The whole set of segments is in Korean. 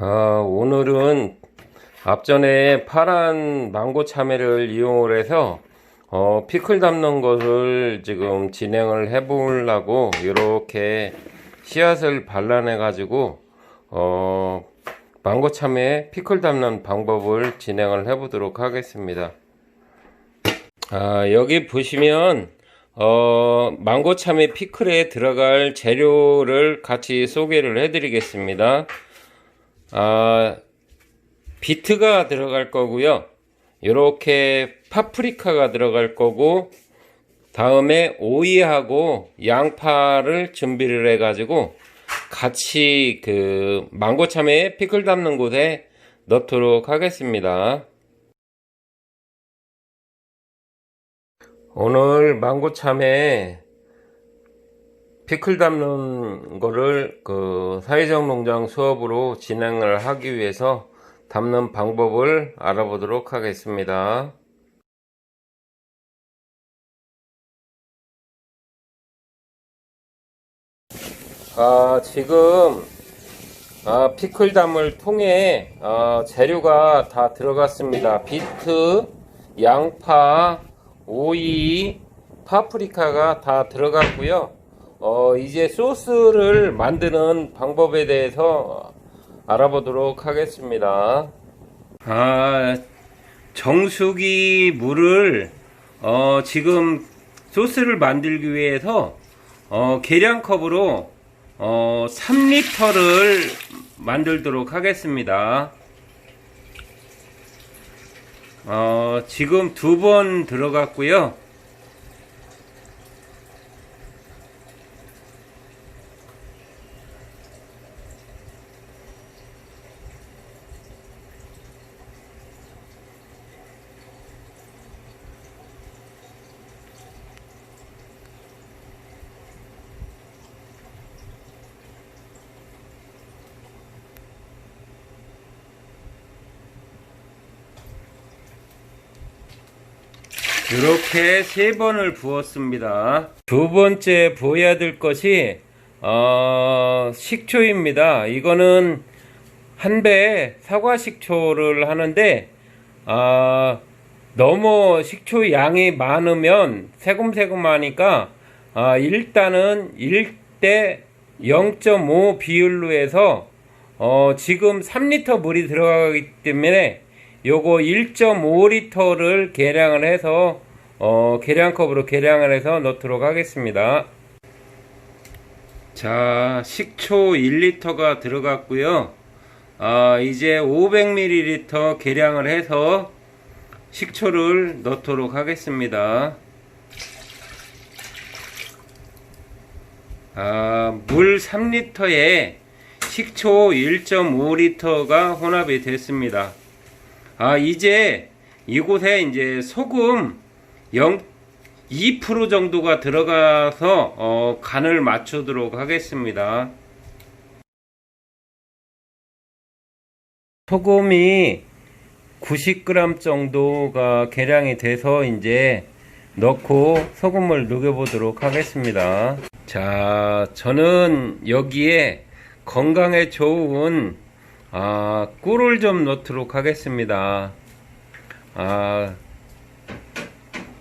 아, 오늘은 앞전에 파란 망고 참외를 이용을 해서 어, 피클 담는 것을 지금 진행을 해 보려고 이렇게 씨앗을 발라내 가지고 어, 망고 참외 피클 담는 방법을 진행을 해 보도록 하겠습니다. 아, 여기 보시면 어, 망고 참외 피클에 들어갈 재료를 같이 소개를 해 드리겠습니다. 아, 비트가 들어갈 거고요. 이렇게 파프리카가 들어갈 거고 다음에 오이하고 양파를 준비를 해 가지고 같이 그 망고 참외 피클 담는 곳에 넣도록 하겠습니다. 오늘 망고 참외 피클 담는 거를 그 사회적 농장 수업으로 진행을 하기 위해서 담는 방법을 알아보도록 하겠습니다. 아, 지금 아, 피클 담을 통에 아, 재료가 다 들어갔습니다. 비트, 양파, 오이, 파프리카가 다 들어갔고요. 어, 이제 소스를 만드는 방법에 대해서 알아보도록 하겠습니다. 아, 정수기 물을 어, 지금 소스를 만들기 위해서 어, 계량컵으로 어, 3리터를 만들도록 하겠습니다. 어, 지금 두 번 들어갔고요. 이렇게 세 번을 부었습니다. 두 번째 부어야 될 것이 어, 식초입니다. 이거는 한배 사과 식초를 하는데 아, 너무 식초 양이 많으면 새콤새콤하니까 아, 일단은 1대 0.5 비율로 해서 어, 지금 3리터 물이 들어가기 때문에 요거 1.5리터를 계량을 해서 어, 계량컵으로 계량을 해서 넣도록 하겠습니다. 자, 식초 1리터가 들어갔고요. 아, 이제 500ml 계량을 해서 식초를 넣도록 하겠습니다. 아, 물 3리터에 식초 1.5리터가 혼합이 됐습니다. 아, 이제 이곳에 이제 소금 0, 2% 정도가 들어가서 어, 간을 맞추도록 하겠습니다. 소금이 90g 정도가 계량이 돼서 이제 넣고 소금을 녹여보도록 하겠습니다. 자, 저는 여기에 건강에 좋은 아, 꿀을 좀 넣도록 하겠습니다. 아,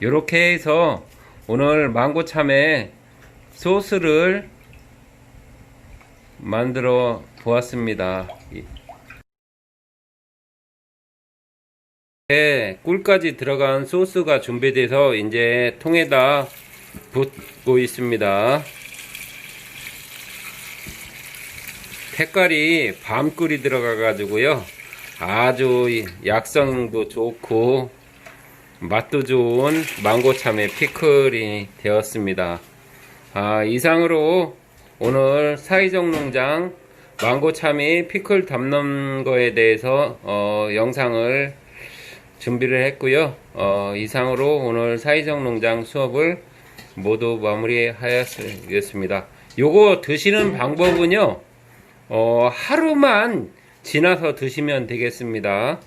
요렇게 해서 오늘 망고 참외 소스를 만들어 보았습니다. 네, 꿀까지 들어간 소스가 준비돼서 이제 통에다 붓고 있습니다. 색깔이 밤꿀이 들어가 가지고요. 아주 약성도 좋고 맛도 좋은 망고 참외 피클이 되었습니다. 아, 이상으로 오늘 사이정 농장 망고 참외 피클 담는 거에 대해서 어, 영상을 준비를 했고요. 어, 이상으로 오늘 사이정 농장 수업을 모두 마무리하였습니다. 요거 드시는 방법은요 어, 하루만 지나서 드시면 되겠습니다.